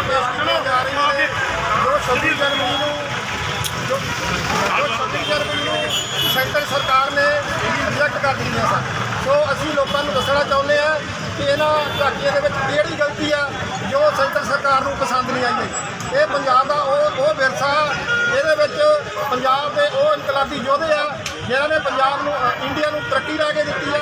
ਕੀਤੀਆਂ ਜਾ ਰਹੀਆਂ ਨੇ ਜੋ 26 ਜਨਵਰੀ ਨੂੰ ਜੋ ਜੋ 26 ਜਨਵਰੀ ਨੂੰ ਸੈਂਟਰ ਸਰਕਾਰ ਨੇ ਰਿਜੈਕਟ ਕਰ ਦਿੱਤੀਆਂ ਸਨ। ਸੋ ਅਸੀਂ ਲੋਕਾਂ ਨੂੰ ਦੱਸਣਾ ਚਾਹੁੰਦੇ ਆ ਕਿ ਇਹਨਾਂ ਝਾਕੀਆਂ ਦੇ ਵਿੱਚ ਕਿਹੜੀ ਗਲਤੀ ਆ ਜੋ ਸੈਂਟਰ ਸਰਕਾਰ ਨੂੰ ਪਸੰਦ ਨਹੀਂ ਆਈ ਹੈ। ਇਹ ਪੰਜਾਬ ਦਾ ਉਹ ਉਹ ਵਿਰਸਾ ਇਹਦੇ ਵਿੱਚ ਪੰਜਾਬ ਦੇ ਉਹ ਇਨਕਲਾਬੀ ਯੋਧੇ ਆ ਜਿਨ੍ਹਾਂ ਨੇ ਪੰਜਾਬ ਨੂੰ ਇੰਡੀਆ ਨੂੰ ਤਰੱਕੀ ਲੈ ਕੇ ਦਿੱਤੀ ਆ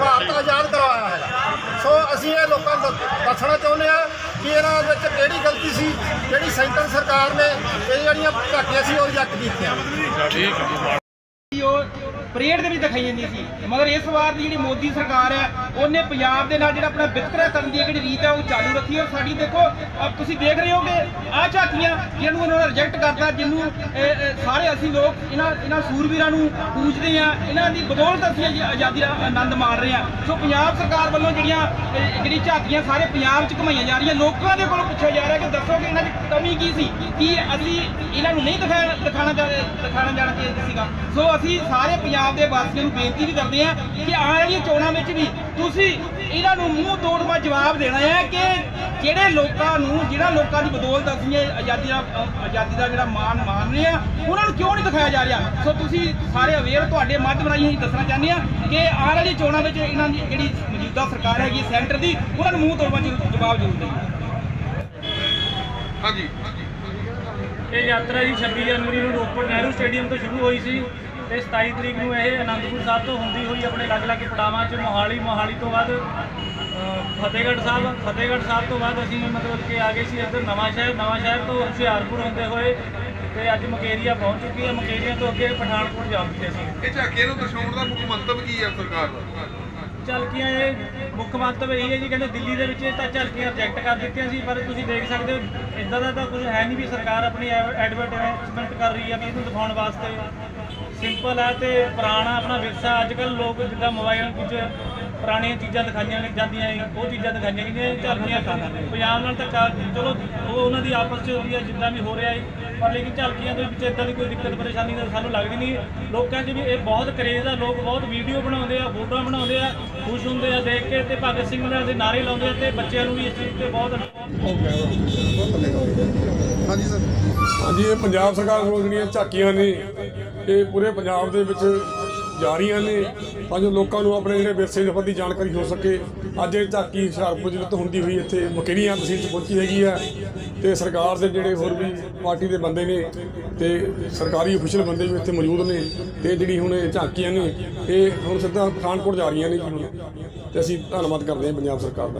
ਭਾਰਤ ਆਜ਼ਾਦ ਕਰਵਾਇਆ ਹੈ ਸੋ ਅਸੀਂ ਇਹ ਲੋਕਾਂ ਨੂੰ ਦੱਸ- ਦੱਸਣਾ ਚਾਹੁੰਦੇ ਆ ਕਿ ਇਹਨਾਂ ਵਿੱਚ ਕਿਹੜੀ ਗਲਤੀ ਸੀ ਜਿਹੜੀ ਸੈਂਟਰ ਸਰਕਾਰ ਨੇ ਇਹ ਜਿਹੜੀਆਂ ਝਾਕੀਆਂ ਸੀ ਉਹ ਰਿਜੈਕਟ ਕੀਤੀਆਂ। ਸੀ ਉਹ ਪਰੇਡ ਦੇ ਵਿੱਚ ਦਿਖਾਈ ਜਾਂਦੀ ਸੀ। ਮਗਰ ਇਸ ਵਾਰ ਦੀ ਜਿਹੜੀ ਮੋਦੀ ਸਰਕਾਰ ਹੈ ਉਹਨੇ ਪੰਜਾਬ ਦੇ ਨਾਲ ਜਿਹੜਾ ਆਪਣਾ ਵਿਤਕਰਾ ਕਰਨ ਦੀ ਜਿਹੜੀ ਰੀਤ ਹੈ ਉਹ ਚਾਲੂ ਰੱਖੀ ਔਰ ਸਾਡੀ ਦੇਖੋ ਤੁਸੀਂ ਦੇਖ ਰਹੇ ਹੋਗੇ ਆਹ ਝਾਕੀਆਂ ਜਿਹਨੂੰ ਉਹਨਾਂ ਨੇ ਰਿਜੈਕਟ ਕਰਤਾ, ਜਿਹਨੂੰ ਸਾਰੇ ਅਸੀਂ ਲੋਕ ਇਹਨਾਂ ਇਹਨਾਂ ਸੂਰਵੀਰਾਂ ਨੂੰ ਪੂਜਦੇ ਆ ਇਹਨਾਂ ਦੀ ਬਦੌਲਤ ਅਸੀਂ ਆਜ਼ਾਦੀ ਦਾ ਆਨੰਦ ਮਾਣ ਰਹੇ ਆ ਸੋ ਪੰਜਾਬ ਸਰਕਾਰ ਵੱਲੋਂ ਜਿਹੜੀਆਂ ਜਿਹੜੀ ਝਾਕੀਆਂ ਸਾਰੇ ਪੰਜਾਬ 'ਚ ਘਮਾਈਆਂ ਜਾ ਰਹੀਆਂ। ਲੋਕਾਂ ਦੇ ਕੋਲੋਂ ਪੁੱਛਿਆ ਜਾ ਰਿਹਾ ਕਿ ਦੱਸੋ ਕਿ ਇਹਨਾਂ ਦੀ ਕਮੀ ਕੀ ਸੀ? ਕੀ ਅਸੀਂ ਇਹਨਾਂ ਨੂੰ ਨਹੀਂ ਦਿਖਾਣਾ ਦਿਖਾਣਾ ਜਾ- ਦਿਖਾਣਾ ਜਾਣਾ ਚਾਹੀਦਾ ਸੀਗਾ? ਸੋ ਅਸੀਂ ਸਾਰੇ ਪੰਜਾਬ ਦੇ ਵਾਸੀਆਂ ਨੂੰ ਬੇਨਤੀ ਵੀ ਕਰਦੇ ਹਾਂ ਕਿ ਆਉਣ ਵਾਲੀਆਂ ਚੋਣਾਂ ਵਿੱਚ ਵੀ ਤੁਸੀਂ ਇਹਨਾਂ ਨੂੰ ਮੂੰਹ ਤੋੜਵਾ ਜਵਾਬ ਦੇਣਾ ਹੈ ਕਿ ਜਿਹੜੇ ਲੋਕਾਂ ਨੂੰ ਜਿਹੜਾ ਲੋਕਾਂ ਦੀ ਬਦੌਲਤ ਅਸੀਂ ਇਹ ਆਜ਼ਾਦੀ ਦਾ ਆਜ਼ਾਦੀ ਦਾ ਜਿਹੜਾ ਮਾਣ ਮਾਣ ਰਹੇ ਆ ਉਹਨਾਂ ਨੂੰ ਕਿਉਂ ਨਹੀਂ ਦਿਖਾਇਆ ਜਾ ਰਿਹਾ? ਸੋ ਤੁਸੀਂ ਸਾਰੇ ਅਵੇਅਰ ਤੁਹਾਡੇ ਮਾਧਿਅਮ ਰਾਹੀਂ ਅਸੀਂ ਦੱਸਣਾ ਚਾਹੁੰਦੇ ਆ ਕਿ ਆਉਣ ਵਾਲੀ ਚੋਣਾਂ ਵਿੱਚ ਇਹਨਾਂ ਦੀ ਜਿਹੜੀ ਮੌਜੂਦਾ ਸਰਕਾਰ ਹੈਗੀ ਸੈਂਟਰ ਦੀ ਉਹਨਾਂ ਨੂੰ ਮੂੰਹ ਤੋੜਵਾ ਜਵਾਬ ਜ਼ਰੂਰ ਦੇਣਾ। ਹਾਂਜੀ। ਇਹ ਯਾਤਰਾ ਜੀ 26 ਜਨਵਰੀ ਨੂੰ ਰੋਪੜ ਨਹਿਰੂ ਸਟੇਡੀਅਮ ਤੋਂ ਸ਼ੁਰੂ ਹੋਈ ਸੀ। ਤੇ 27 ਤਰੀਕ ਨੂੰ ਇਹ ਅਨੰਦਪੁਰ ਸਾਹਿਬ ਤੋਂ ਹੁੰਦੀ ਹੋਈ ਆਪਣੇ ਅਲੱਗ-ਅਲੱਗ ਪੜਾਵਾਂ 'ਚ ਮੋਹਾਲੀ ਮੋਹਾਲੀ ਤੋਂ ਬਾਅਦ ਫਤਿਹਗੜ੍ਹ ਸਾਹਿਬ ਫਤਿਹਗੜ੍ਹ ਸਾਹਿਬ ਤੋਂ ਬਾਅਦ ਅਸੀਂ ਮਤਲਬ ਕਿ ਆ ਗਏ ਸੀ ਇੱਧਰ ਨਵਾਂ ਸ਼ਹਿਰ ਨਵਾਂ ਸ਼ਹਿਰ ਤੋਂ ਹੁਸ਼ਿਆਰਪੁਰ ਹੁੰਦੇ ਹੋਏ ਤੇ ਅੱਜ ਮਕੇਰੀਆ ਪਹੁੰਚ ਚੁੱਕੀ ਹੈ। ਮਕੇਰੀਆ ਤੋਂ ਅੱਗੇ ਪਠਾਨਕੋਟ ਜਾਵਾਂਗੇ ਅਸੀਂ ਇਹ ਝਾਕੀਆਂ ਨੂੰ ਦਰਸਾਉਣ ਦਾ ਮੁੱਖ ਮੰਤਵ ਕੀ ਹੈ ਸਰਕਾਰ ਦਾ? ਝਲਕੀਆਂ ਇਹ ਮੁੱਖ ਮੰਤਵ ਇਹੀ ਹੈ ਜੀ ਕਹਿੰਦੇ ਦਿੱਲੀ ਦੇ ਵਿੱਚ ਇਹ ਤਾਂ ਝਲਕੀਆਂ ਰਿਜੈਕਟ ਕਰ ਦਿੱਤੀਆਂ ਸੀ ਪਰ ਤੁਸੀਂ ਦੇਖ ਸਕਦੇ ਹੋ ਇਦਾਂ ਦਾ ਤਾਂ ਕੁਝ ਹੈ ਨਹੀਂ ਵੀ ਸਰਕਾਰ ਆਪਣੀ ਐਡਵਰਟਾਈਜ਼ਮੈਂਟ ਕਰ ਰਹੀ ਹੈ ਵੀ ਇਹਨੂੰ ਦਿਖਾਉਣ ਵਾਸਤੇ। ਸਿੰਪਲ ਹੈ ਤੇ ਪੁਰਾਣਾ ਆਪਣਾ ਵਿਰਸਾ। ਅੱਜ ਕੱਲ ਲੋਕ ਜਿੱਦਾਂ ਮੋਬਾਈਲ ਵਿੱਚ ਪੁਰਾਣੀਆਂ ਚੀਜ਼ਾਂ ਦਿਖਾਈਆਂ ਜਾਂਦੀਆਂ ਹੈ ਉਹ ਚੀਜ਼ਾਂ ਦਿਖਾਈਆਂ ਗਈਆਂ ਝਲਕੀਆਂ ਪੰਜਾਬ ਨਾਲ ਤਾਂ ਚਲੋ ਉਹ ਉਹਨਾਂ ਦੀ ਆਪਸ 'ਚ ਹੁੰਦੀ ਹੈ ਜਿੱਦਾਂ ਵੀ ਹੋ ਰਿਹਾ ਹੈ ਪਰ ਲੇਕਿਨ ਝਲਕੀਆਂ ਦੇ ਵਿੱਚ ਇਦਾਂ ਦੀ ਕੋਈ ਦਿੱਕਤ ਪਰੇਸ਼ਾਨੀ ਤਾਂ ਸਾਨੂੰ ਲੱਗਦੀ ਨਹੀਂ ਲੋਕਾਂ 'ਚ ਵੀ ਇਹ ਬਹੁਤ ਕਰੇਜ਼ ਆ ਲੋਕ ਬਹੁਤ ਵੀਡੀਓ ਬਣਾਉਂਦੇ ਆ ਫੋਟੋਆਂ ਬਣਾਉਂਦੇ ਆ ਖੁਸ਼ ਹੁੰਦੇ ਆ ਦੇਖ ਕੇ ਤੇ ਭਗਤ ਸਿੰਘ ਨਾਲ ਦੇ ਨਾਰੇ ਲਾਉਂਦੇ ਆ ਤੇ ਬੱਚਿਆਂ ਨੂੰ ਵੀ ਇਸ ਚੀਜ਼ ਤੇ ਬਹੁਤ ਹਾਂਜੀ ਸਰ। ਹਾਂਜੀ ਇਹ ਪੰਜਾਬ ਸਰਕਾਰ ਵੱਲੋਂ ਜਿਹੜੀਆਂ ਝਾਕੀਆਂ ਨੇ ਇਹ ਪੂਰੇ ਪੰਜਾਬ ਦੇ ਵਿੱਚ ਜਾ ਰਹੀਆਂ ਨੇ ਤਾਂ ਜੋ ਲੋਕਾਂ ਨੂੰ ਆਪਣੇ ਜਿਹੜੇ ਵਿਰਸੇ ਸੰਬੰਧੀ ਜਾਣਕਾਰੀ ਹੋ ਸਕੇ। ਅੱਜ ਇਹ ਝਾਕੀ ਹੁਸ਼ਿਆਰਪੁਰ ਜ਼ਿਲ੍ਹੇ ਤੋਂ ਹੁੰਦੀ ਹੋਈ ਇੱਥੇ ਮਕੇਰੀਆਂ ਤਹਿਸੀਲ 'ਚ ਪਹੁੰਚੀ ਹੈਗੀ ਆ ਤੇ ਸਰਕਾਰ ਦੇ ਜਿਹੜੇ ਹੋਰ ਵੀ ਪਾਰਟੀ ਦੇ ਬੰਦੇ ਨੇ ਤੇ ਸਰਕਾਰੀ ਅਫੀਸ਼ੀਅਲ ਬੰਦੇ ਵੀ ਇੱਥੇ ਮੌਜੂਦ ਨੇ ਤੇ ਜਿਹੜੀ ਹੁਣ ਇਹ ਝਾਕੀਆਂ ਨੇ, ਇਹ ਹੁਣ ਸਿੱਧਾ ਪਠਾਨਕੋਟ ਜਾ ਰਹੀਆਂ ਨੇ ਜੀ ਤੇ ਅਸੀਂ ਧੰਨਵਾਦ ਕਰਦੇ ਹਾਂ ਪੰਜਾਬ ਸਰਕਾਰ ਦਾ।